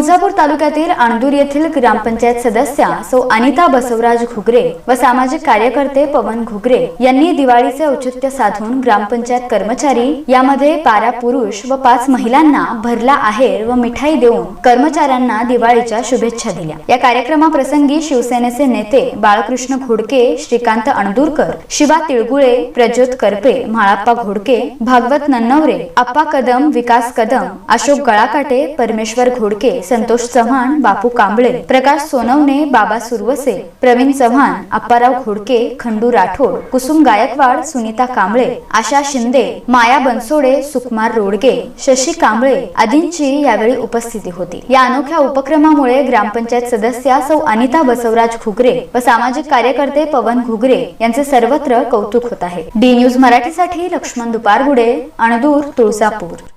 तुळजापूर तालुक्यातील अणदूर येथील ग्रामपंचायत सदस्या सौ अनिता बसवराज घुगरे व सामाजिक कार्यकर्ते पवन घुगरे यांनी दिवाळीचे औचित्य साधून ग्रामपंचायत कर्मचारी यामध्ये बारा पुरुष व पाच महिलांना भरला आहेर व मिठाई देऊन कर्मचाऱ्यांना दिवाळीच्या शुभेच्छा दिल्या. या कार्यक्रमाप्रसंगी शिवसेनेचे नेते बाळकृष्ण घोडके श्रीकांत अणदूरकर शिवा तिळगुळे प्रज्योत करपे म्हाळाप्पा घोडके भागवत नन्नवरे अप्पा कदम विकास कदम अशोक गळाकाटे परमेश्वर घोडके संतोष चव्हाण बापू कांबळे प्रकाश सोनवणे बाबा सुरवसे प्रवीण चव्हाण अप्पाराव घोडके खंडू राठोड कुसुम गायकवाड सुनीता कांबळे आशा शिंदे माया बनसोडे सुकुमार रोडगे शशी कांबळे आदींची यावेळी उपस्थिती होती. या अनोख्या उपक्रमामुळे ग्रामपंचायत सदस्या सौ अनिता बसवराज घुगरे व सामाजिक कार्यकर्ते पवन घुगरे यांचे सर्वत्र कौतुक होत आहे. डी न्यूज मराठीसाठी लक्ष्मण दुपारगुडे अणदूर तुळजापूर.